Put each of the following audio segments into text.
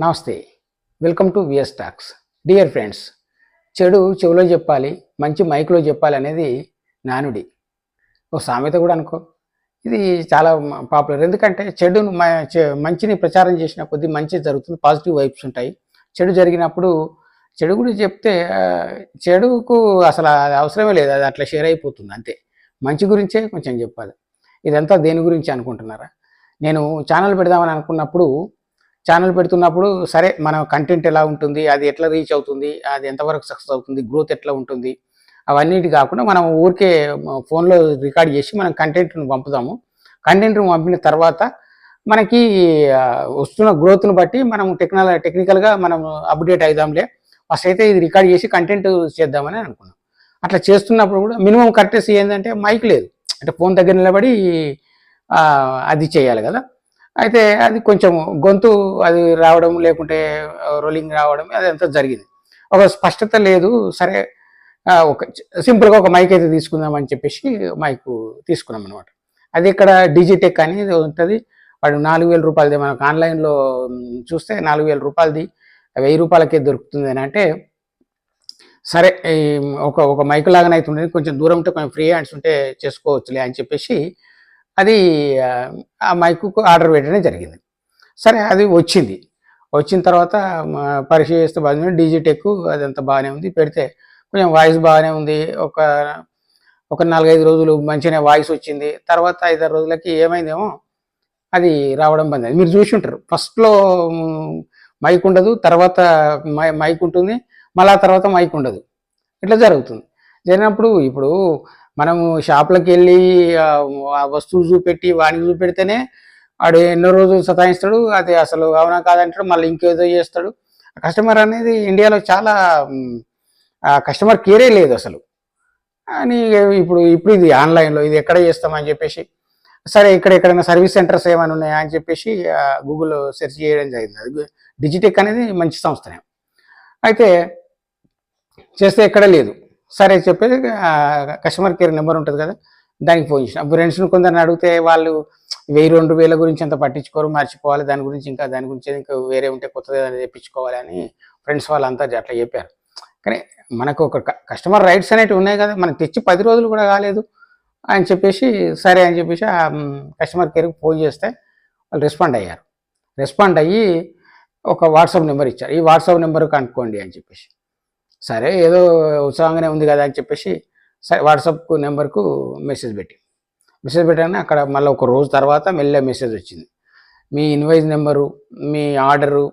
నమస్తే. Welcome to VS talks dear friends చెడు చెవిలో చెప్పాలి మంచి మైక్లో చెప్పాలి అనేది నానుడి ఓ సామెత కూడా అనుకో. ఇది చాలా పాపులర్ ఎందుకంటే చెడును మ- చె- మంచిని ప్రచారం చేసిన కొద్దీ మంచి జరుగుతుంది పాజిటివ్ వైబ్స్ ఉంటాయి. చెడు జరిగినప్పుడు చెడు గురించి చెప్తే చెడుకు అసలు అవసరమే లేదు అది అట్లా షేర్ అయిపోతుంది అంతే. మంచి గురించే కొంచెం చెప్పాలి. ఇదంతా దేని గురించి అనుకుంటున్నారా? నేను ఛానల్ పెడదామని అనుకున్నప్పుడు ఛానల్ పెడుతున్నప్పుడు సరే మన కంటెంట్ ఎలా ఉంటుంది అది ఎట్లా రీచ్ అవుతుంది అది ఎంతవరకు సక్సెస్ అవుతుంది గ్రోత్ ఎట్లా ఉంటుంది అవన్నిటి కాకుండా మనం ఊరికే ఫోన్లో రికార్డ్ చేసి మనం కంటెంట్ను పంపుదాము. కంటెంట్ను పంపిన తర్వాత మనకి వస్తున్న గ్రోత్ను బట్టి మనం టెక్నాల టెక్నికల్గా మనం అప్డేట్ అవుదాంలే ఫస్ట్ అయితే ఇది రికార్డ్ చేసి కంటెంట్ చేద్దామని అనుకున్నాం. అట్లా చేస్తున్నప్పుడు కూడా మినిమం కరెక్టెస్ ఏంటంటే మైక్ లేదు. అంటే ఫోన్ దగ్గర నిలబడి అది చేయాలి కదా. అయితే అది కొంచెం గొంతు అది రావడం లేకుంటే రోలింగ్ రావడం అదంతా జరిగింది. ఒక స్పష్టత లేదు. సరే ఒక సింపుల్గా ఒక మైక్ అయితే తీసుకుందాం అని చెప్పేసి మైక్ తీసుకున్నాం అనమాట అది ఇక్కడ డిజిటెక్ అనేది ఉంటుంది. వాడు నాలుగు వేల రూపాయలది మనకు ఆన్లైన్లో చూస్తే నాలుగు వేల రూపాయలది వెయ్యి రూపాయలకే దొరుకుతుంది అని అంటే సరే ఒక ఒక మైక్ లాగానే ఉండేది. కొంచెం దూరం ఉంటే కొంచెం ఫ్రీ హ్యాండ్స్ ఉంటే చేసుకోవచ్చులే అని చెప్పేసి అది ఆ, మైక్ మైకు ఆర్డర్ పెట్టడం జరిగింది. సరే అది వచ్చింది. వచ్చిన తర్వాత పరిశీలిస్తే చేస్తే బాగానే డిజిటెక్ అదంతా బాగానే ఉంది. పెడితే కొంచెం వాయిస్ బాగానే ఉంది. ఒక ఒక నాలుగైదు రోజులు మంచిగానే వాయిస్ వచ్చింది. తర్వాత ఐదారు రోజులకి ఏమైందేమో అది రావడం బంద్ అయింది. మీరు చూసి ఉంటారు ఫస్ట్లో మైక్ ఉండదు. తర్వాత మై మైక్ ఉంటుంది. మళ్ళా తర్వాత మైక్ ఉండదు. ఇట్లా జరుగుతుంది. జరిగినప్పుడు ఇప్పుడు మనము షాప్లకు వెళ్ళి ఆ, వస్తువు చూపెట్టి వానికి చూపెడితేనే వాడు ఎన్నో రోజులు సతాయిస్తాడు. అది అసలు అవునా కాదంటాడు. మళ్ళీ ఇంకేదో చేస్తాడు. కస్టమర్ అనేది ఇండియాలో చాలా కస్టమర్ కేరే లేదు అసలు. అని ఇప్పుడు ఇప్పుడు ఇది ఆన్లైన్లో ఇది ఎక్కడ చేస్తామని చెప్పేసి సరే ఇక్కడ ఎక్కడైనా సర్వీస్ సెంటర్స్ ఏమైనా ఉన్నాయా అని చెప్పేసి గూగుల్లో సెర్చ్ చేయడం జరిగింది. అది డిజిటెక్ అనేది మంచి సంస్థనే. అయితే చేస్తే ఎక్కడ లేదు. సరే చెప్పేసి కస్టమర్ కేర్ నెంబర్ ఉంటుంది కదా దానికి ఫోన్ చేసిన. ఫ్రెండ్స్ని కొందరిని అడిగితే వాళ్ళు వెయ్యి రెండు వేల గురించి అంత పట్టించుకోరు మర్చిపోవాలి దాని గురించి ఇంకా దాని గురించి ఇంకా వేరే ఉంటే కొత్తది ఏదైనా తెప్పించుకోవాలి అని ఫ్రెండ్స్ వాళ్ళంతా అట్లా చెప్పారు. కానీ మనకు ఒక కస్టమర్ రైట్స్ అనేటివి ఉన్నాయి కదా మనకు తెచ్చి పది రోజులు కూడా కాలేదు అని చెప్పేసి సరే అని చెప్పేసి ఆ కస్టమర్ కేర్కి ఫోన్ చేస్తే వాళ్ళు రెస్పాండ్ అయ్యారు. రెస్పాండ్ అయ్యి ఒక వాట్సాప్ నెంబర్ ఇచ్చారు. ఈ వాట్సాప్ నెంబర్ కనుక్కోండి అని చెప్పేసి. సరే ఏదో ఉత్సాహంగానే ఉంది కదా అని చెప్పేసి సరే వాట్సాప్ నెంబర్కు మెసేజ్ పెట్టి. మెసేజ్ పెట్టగానే అక్కడ మళ్ళీ ఒక రోజు తర్వాత మెల్లే మెసేజ్ వచ్చింది. మీ ఇన్వాయిస్ నెంబరు మీ ఆర్డరు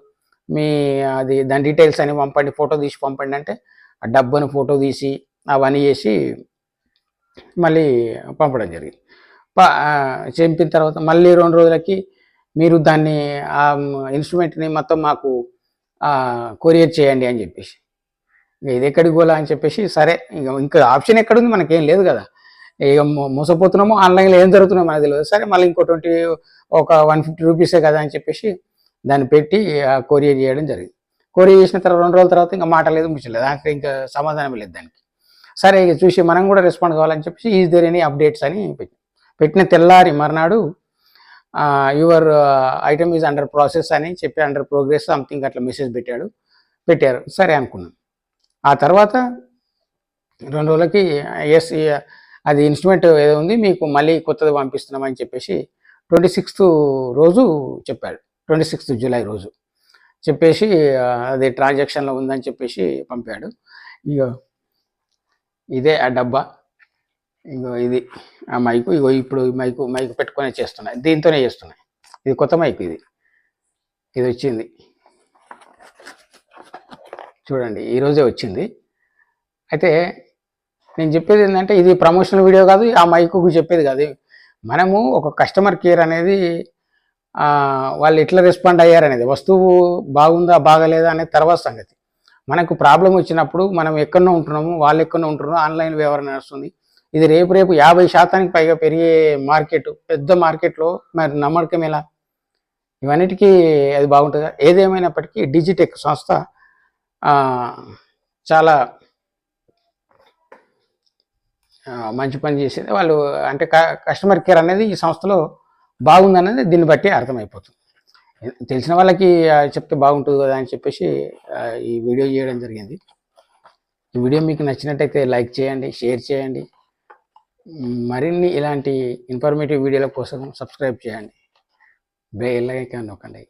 మీ అది దాని డీటెయిల్స్ అని పంపండి ఫోటో తీసి పంపండి అంటే ఆ డబ్బుని ఫోటో తీసి అవన్నీ చేసి మళ్ళీ పంపడం జరిగింది. ప- తర్వాత మళ్ళీ రెండు రోజులకి మీరు దాన్ని ఆ ఇన్స్ట్రుమెంట్ని మొత్తం మాకు కొరియర్ చేయండి అని చెప్పేసి. ఇది ఎక్కడికి పోలా అని చెప్పేసి సరే ఇక ఇంకా ఆప్షన్ ఎక్కడుంది మనకేం లేదు కదా. ఇక మోసపోతున్నామో ఆన్లైన్లో ఏం జరుగుతున్నామో మనకు తెలియదు. సరే మళ్ళీ ఇంకో ట్వంటీ ఒక వన్ ఫిఫ్టీ రూపీసే కదా అని చెప్పేసి దాన్ని పెట్టి కొరియర్ చేయడం జరిగింది. కొరియర్ చేసిన తర్వాత రెండు రోజుల తర్వాత ఇంకా మాట లేదు ముచ్చలేదు అక్కడ ఇంకా సమాధానం లేదు దానికి. సరే ఇక చూసి మనం కూడా రెస్పాండ్ కావాలని చెప్పేసి ఈజ్ దేర్ ఎనీ అప్డేట్స్ అని పెట్టి పెట్టిన తెల్లారి మర్నాడు your item is under process అని చెప్పి అండర్ ప్రోగ్రెస్ సంథింగ్ అట్లా మెసేజ్ పెట్టాడు. పెట్టారు. సరే అనుకున్నాం. ఆ తర్వాత రెండు రోజులకి ఎస్ అది ఇన్స్ట్రుమెంట్ ఏదో ఉంది మీకు మళ్ళీ కొత్తది పంపిస్తున్నామని చెప్పేసి ట్వంటీ సిక్స్త్ రోజు చెప్పాడు. ట్వంటీ సిక్స్త్ జూలై రోజు చెప్పేసి అది ట్రాన్సాక్షన్లో ఉందని చెప్పేసి పంపాడు. ఇక ఇదే ఆ డబ్బా. ఇగో ఇది ఆ మైకు. ఇగో ఇప్పుడు మైకు మైకు పెట్టుకొని చేస్తున్నాయి. దీంతోనే చేస్తున్నాయి. ఇది కొత్త మైకు ఇది. ఇది వచ్చింది. చూడండి ఈరోజే వచ్చింది. అయితే నేను చెప్పేది ఏంటంటే ఇది ప్రమోషనల్ వీడియో కాదు ఆ మైకు చెప్పేది కాదు. మనము ఒక కస్టమర్ కేర్ అనేది వాళ్ళు ఎట్లా రెస్పాండ్ అయ్యారనేది వస్తువు బాగుందా బాగలేదా అనేది తర్వాత సంగతి. మనకు ప్రాబ్లం వచ్చినప్పుడు మనం ఎక్కడో ఉంటున్నాము వాళ్ళు ఎక్కడో ఉంటున్నాము ఆన్లైన్ వ్యవహారం నడుస్తుంది. ఇది రేపు రేపు యాభై శాతానికి పైగా పెరిగే మార్కెట్ పెద్ద మార్కెట్లో మరి నమ్మకం ఎలా? ఇవన్నిటికీ అది బాగుంటుందా? ఏదేమైనప్పటికీ డిజిటెక్ సంస్థ చాలా మంచి పని చేసింది. వాళ్ళు అంటే కస్టమర్ కేర్ అనేది ఈ సంస్థలో బాగుందనేది దీన్ని బట్టి అర్థమైపోతుంది. తెలిసిన వాళ్ళకి చెప్తే బాగుంటుంది కదా అని చెప్పేసి ఈ వీడియో చేయడం జరిగింది. ఈ వీడియో మీకు నచ్చినట్టయితే లైక్ చేయండి షేర్ చేయండి. మరిన్ని ఇలాంటి ఇన్ఫర్మేటివ్ వీడియోల కోసం సబ్స్క్రైబ్ చేయండి. బెల్ ఐకాన్ నొక్కండి.